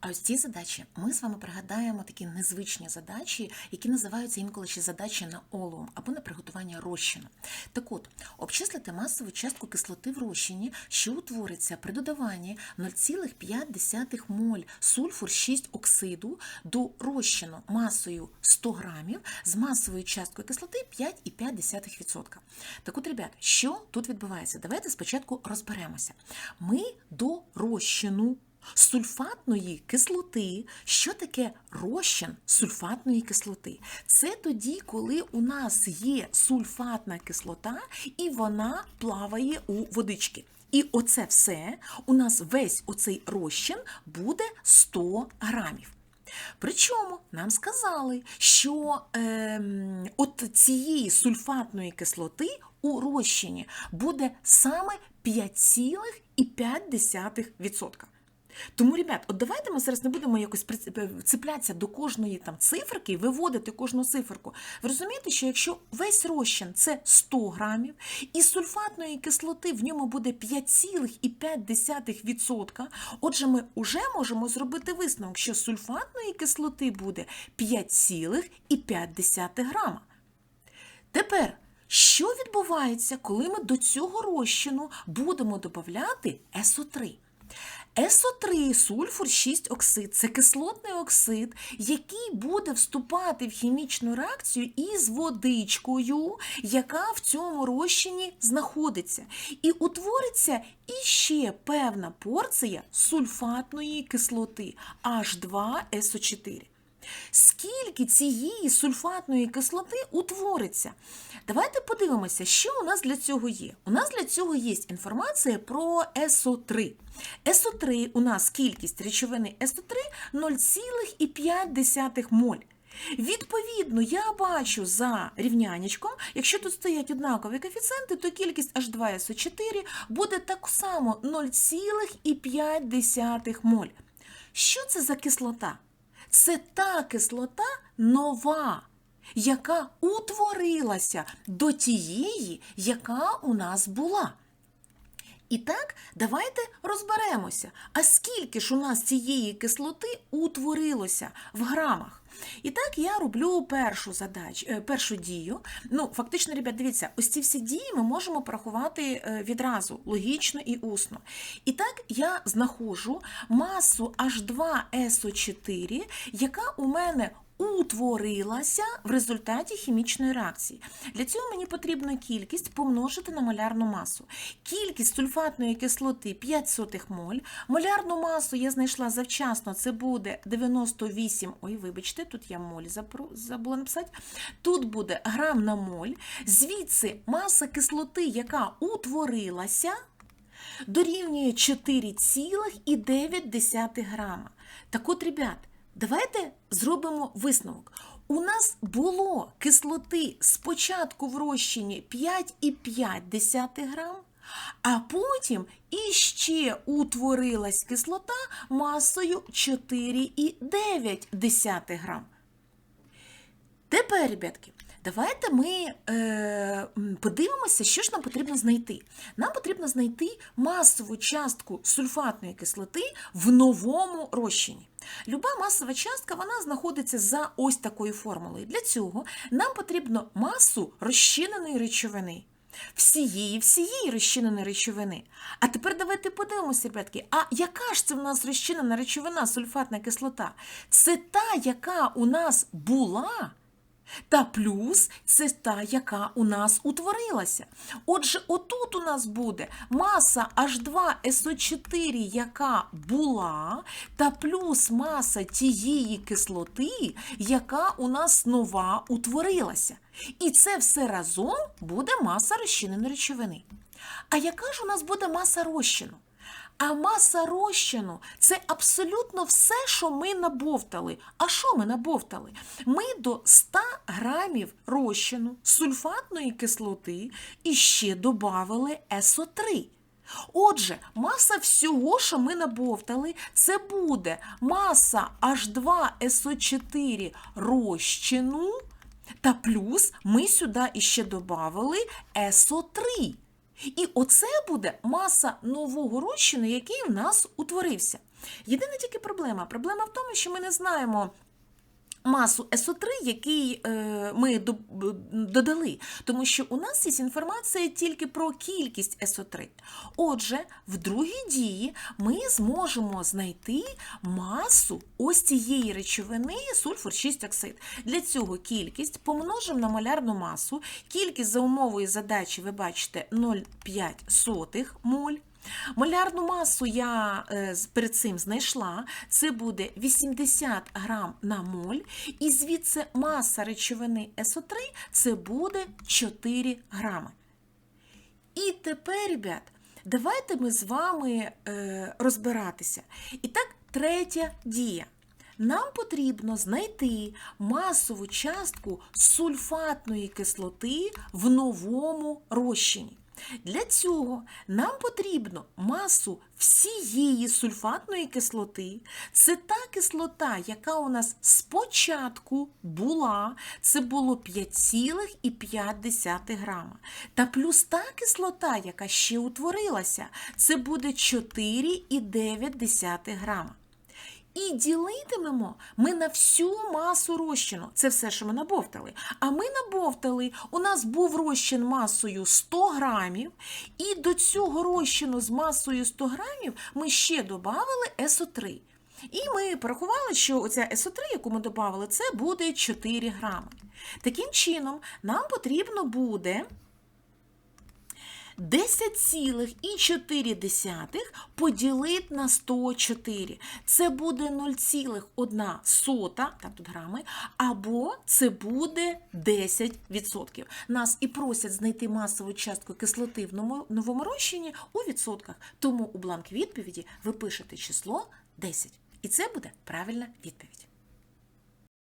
А ось ці задачі ми з вами пригадаємо такі незвичні задачі, які називаються інколи ще задачі на олоум або на приготування розчину. Так от, обчислити масову частку кислоти в розчині, що утвориться при додаванні 0,5 моль сульфур 6 оксиду до розчину масою 100 грамів з масовою часткою кислоти 5,5%. Так от, ребят, що тут відбувається? Давайте спочатку розберемося. Ми до розчину сульфатної кислоти. Що таке розчин сульфатної кислоти? Це тоді, коли у нас є сульфатна кислота і вона плаває у водички. І оце все у нас весь оцей розчин буде 100 грамів. Причому нам сказали, що е, от цієї сульфатної кислоти у розчині буде саме 5,5%. Тому, ребят, от давайте ми зараз не будемо якось цеплятися до кожної там циферки і виводити кожну циферку. Ви розумієте, що якщо весь розчин це 100 грамів, і сульфатної кислоти в ньому буде 5,5%, отже, ми вже можемо зробити висновок, що сульфатної кислоти буде 5,5 грама. Тепер. Що відбувається, коли ми до цього розчину будемо додати СО3? СО3 сульфур 6 оксид це кислотний оксид, який буде вступати в хімічну реакцію із водичкою, яка в цьому розчині знаходиться. І утвориться іще певна порція сульфатної кислоти H2SO4. Скільки цієї сульфатної кислоти утвориться? Давайте подивимося, що у нас для цього є. У нас для цього є інформація про СО3. СО3 у нас кількість речовини СО3 0,5 моль. Відповідно, я бачу за рівнянячком, якщо тут стоять однакові коефіцієнти, то кількість H2SO4 буде так само 0,5 моль. Що це за кислота? Це та кислота нова, яка утворилася до тієї, яка у нас була. І так, давайте розберемося, а скільки ж у нас цієї кислоти утворилося в грамах. І так я роблю першу задачу, першу дію. Ну, фактично, ребят, дивіться, ось ці всі дії ми можемо порахувати відразу, логічно і усно. І так я знаходжу масу H2SO4, яка у мене утворилася в результаті хімічної реакції. Для цього мені потрібно кількість помножити на молярну масу. Кількість сульфатної кислоти 5 моль. Молярну масу я знайшла завчасно, це буде 98, ой, вибачте, тут я моль забула написати. Тут буде грам на моль. Звідси маса кислоти, яка утворилася, дорівнює 4,9 грама. Так от, ребят, Давайте зробимо висновок. У нас було кислоти спочатку в розчині 5,5 грам, а потім іще утворилась кислота масою 4,9 грам. Тепер, ребятки, давайте ми е, подивимося, що ж нам потрібно знайти. Нам потрібно знайти масову частку сульфатної кислоти в новому розчині. Люба масова частка вона знаходиться за ось такою формулою. Для цього нам потрібно масу розчиненої речовини. Всієї, всієї розчиненої речовини. А тепер давайте подивимося, ребятки, а яка ж це в нас розчинена речовина, сульфатна кислота? Це та, яка у нас була. Та плюс це та, яка у нас утворилася. Отже, отут у нас буде маса H2SO4, яка була, та плюс маса тієї кислоти, яка у нас нова утворилася. І це все разом буде маса розчиненої речовини. А яка ж у нас буде маса розчину? А маса розчину це абсолютно все, що ми набовтали. А що ми набовтали? Ми до 100 грамів розчину сульфатної кислоти і ще додали СО3. Отже, маса всього, що ми набовтали, це буде маса H2SO4 розчину, та плюс ми сюди іще додали СО3. І оце буде маса нового розчину, який в нас утворився. Єдина тільки проблема. Проблема в тому, що ми не знаємо. Масу СО3, який е, ми до- додали, тому що у нас є інформація тільки про кількість СО3. Отже, в другій дії ми зможемо знайти масу ось цієї речовини сульфур 6 оксид. Для цього кількість помножимо на малярну масу. Кількість за умовою задачі, ви бачите, 0,5 моль. Молярну масу я е, перед цим знайшла. Це буде 80 грам на моль. І звідси маса речовини СО3 це буде 4 грами. І тепер, ребят, давайте ми з вами е, розбиратися. І так, третя дія. Нам потрібно знайти масову частку сульфатної кислоти в новому розчині. Для цього нам потрібно масу всієї сульфатної кислоти. Це та кислота, яка у нас спочатку була, це було 5,5 грама. Та плюс та кислота, яка ще утворилася, це буде 4,9 грама. І ділитимемо ми на всю масу розчину. Це все, що ми набовтали. А ми набовтали, у нас був розчин масою 100 грамів, і до цього розчину з масою 100 грамів ми ще додали СО3. І ми порахували, що оця СО3, яку ми додали, це буде 4 грами. Таким чином, нам потрібно буде 10,4 поділити на 104. Це буде 0,1 сота, так тут грами, або це буде 10%. Нас і просять знайти масову частку кислоти в новому розчині у відсотках. Тому у бланк відповіді ви пишете число 10. І це буде правильна відповідь.